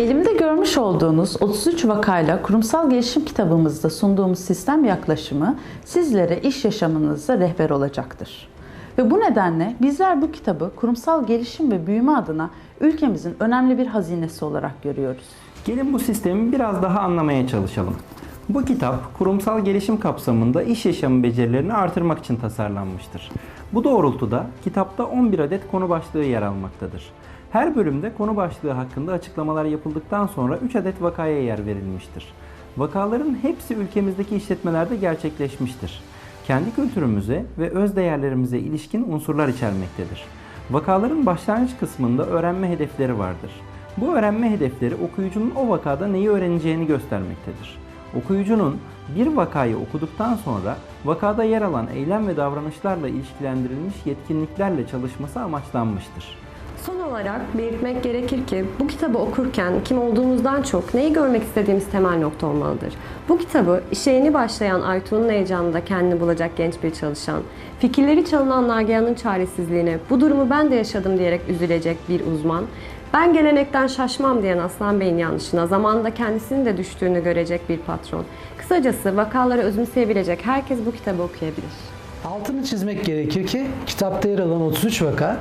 Elimde görmüş olduğunuz 33 vakayla kurumsal gelişim kitabımızda sunduğumuz sistem yaklaşımı sizlere iş yaşamınızda rehber olacaktır. Ve bu nedenle bizler bu kitabı kurumsal gelişim ve büyüme adına ülkemizin önemli bir hazinesi olarak görüyoruz. Gelin bu sistemi biraz daha anlamaya çalışalım. Bu kitap kurumsal gelişim kapsamında iş yaşamı becerilerini artırmak için tasarlanmıştır. Bu doğrultuda kitapta 11 adet konu başlığı yer almaktadır. Her bölümde konu başlığı hakkında açıklamalar yapıldıktan sonra 3 adet vakaya yer verilmiştir. Vakaların hepsi ülkemizdeki işletmelerde gerçekleşmiştir. Kendi kültürümüze ve öz değerlerimize ilişkin unsurlar içermektedir. Vakaların başlangıç kısmında öğrenme hedefleri vardır. Bu öğrenme hedefleri okuyucunun o vakada neyi öğreneceğini göstermektedir. Okuyucunun bir vakayı okuduktan sonra vakada yer alan eylem ve davranışlarla ilişkilendirilmiş yetkinliklerle çalışması amaçlanmıştır. Son olarak belirtmek gerekir ki bu kitabı okurken kim olduğumuzdan çok neyi görmek istediğimiz temel nokta olmalıdır. Bu kitabı işe yeni başlayan Aytuğ'un heyecanında kendini bulacak genç bir çalışan, fikirleri çalınan Nagihan'ın çaresizliğine bu durumu ben de yaşadım diyerek üzülecek bir uzman, ben gelenekten şaşmam diyen Aslan Bey'in yanlışına zamanında kendisinin de düştüğünü görecek bir patron. Kısacası vakaları özümseyebilecek herkes bu kitabı okuyabilir. Altını çizmek gerekir ki kitapta yer alan 33 vaka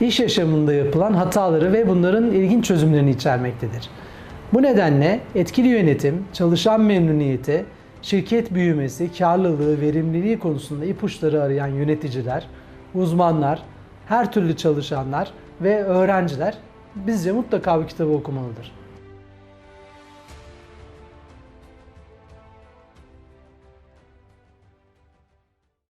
iş yaşamında yapılan hataları ve bunların ilginç çözümlerini içermektedir. Bu nedenle etkili yönetim, çalışan memnuniyeti, şirket büyümesi, karlılığı, verimliliği konusunda ipuçları arayan yöneticiler, uzmanlar, her türlü çalışanlar ve öğrenciler bizce mutlaka bu kitabı okumalıdır.